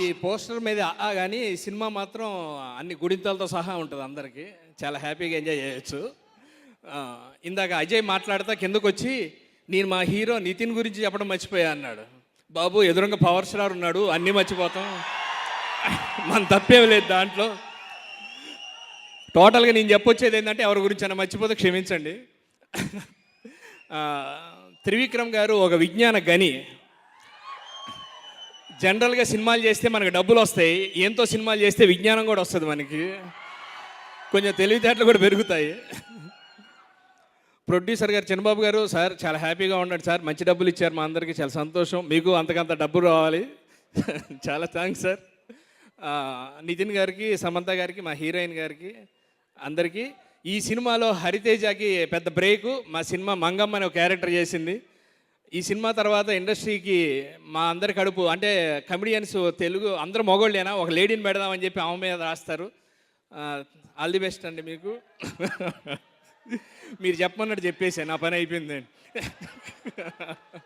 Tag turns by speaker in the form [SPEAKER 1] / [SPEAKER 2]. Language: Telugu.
[SPEAKER 1] ఈ పోస్టర్ మీద ఆ కానీ సినిమా మాత్రం అన్ని గుడింతలతో సహా ఉంటుంది అందరికీ. చాలా హ్యాపీగా ఎంజాయ్ చేయొచ్చు. ఇందాక అజయ్ మాట్లాడితే కిందకు వచ్చి నేను మా హీరో నితిన్ గురించి చెప్పడం మర్చిపోయా అన్నాడు. బాబు ఎదురుగా పవర్ స్టార్ ఉన్నాడు అన్నీ మర్చిపోతాం. మన తప్పేం లేదు దాంట్లో. టోటల్గా నేను చెప్పొచ్చేది ఏంటంటే ఎవరి గురించి అన్న మర్చిపోతే క్షమించండి. త్రివిక్రమ్ గారు ఒక విజ్ఞాన గని. జనరల్గా సినిమాలు చేస్తే మనకు డబ్బులు వస్తాయి. ఏంతో సినిమాలు చేస్తే విజ్ఞానం కూడా వస్తుంది మనకి. కొంచెం తెలివితేటలు కూడా పెరుగుతాయి. ప్రొడ్యూసర్ గారు చిన్నబాబు గారు సార్ చాలా హ్యాపీగా ఉన్నాడు సార్. మంచి డబ్బులు ఇచ్చారు మా అందరికీ చాలా సంతోషం. మీకు అంతకంత డబ్బులు రావాలి. చాలా థ్యాంక్స్ సార్. నితిన్ గారికి సమంత గారికి మా హీరోయిన్ గారికి అందరికీ. ఈ సినిమాలో హరితేజకి పెద్ద బ్రేకు మా సినిమా మంగమ్మ అనే ఒక క్యారెక్టర్ చేసింది. ఈ సినిమా తర్వాత ఇండస్ట్రీకి మా అందరి కడుపు అంటే కమెడియన్స్ తెలుగు అందరూ మొగోళ్ళేనా? ఒక లేడీని పెడదామని చెప్పి ఆమె మీద రాస్తారు. ఆల్ ది బెస్ట్ అండి మీకు. మీరు చెప్పమన్నట్టు చెప్పేసా నా పని అయిపోయిందండి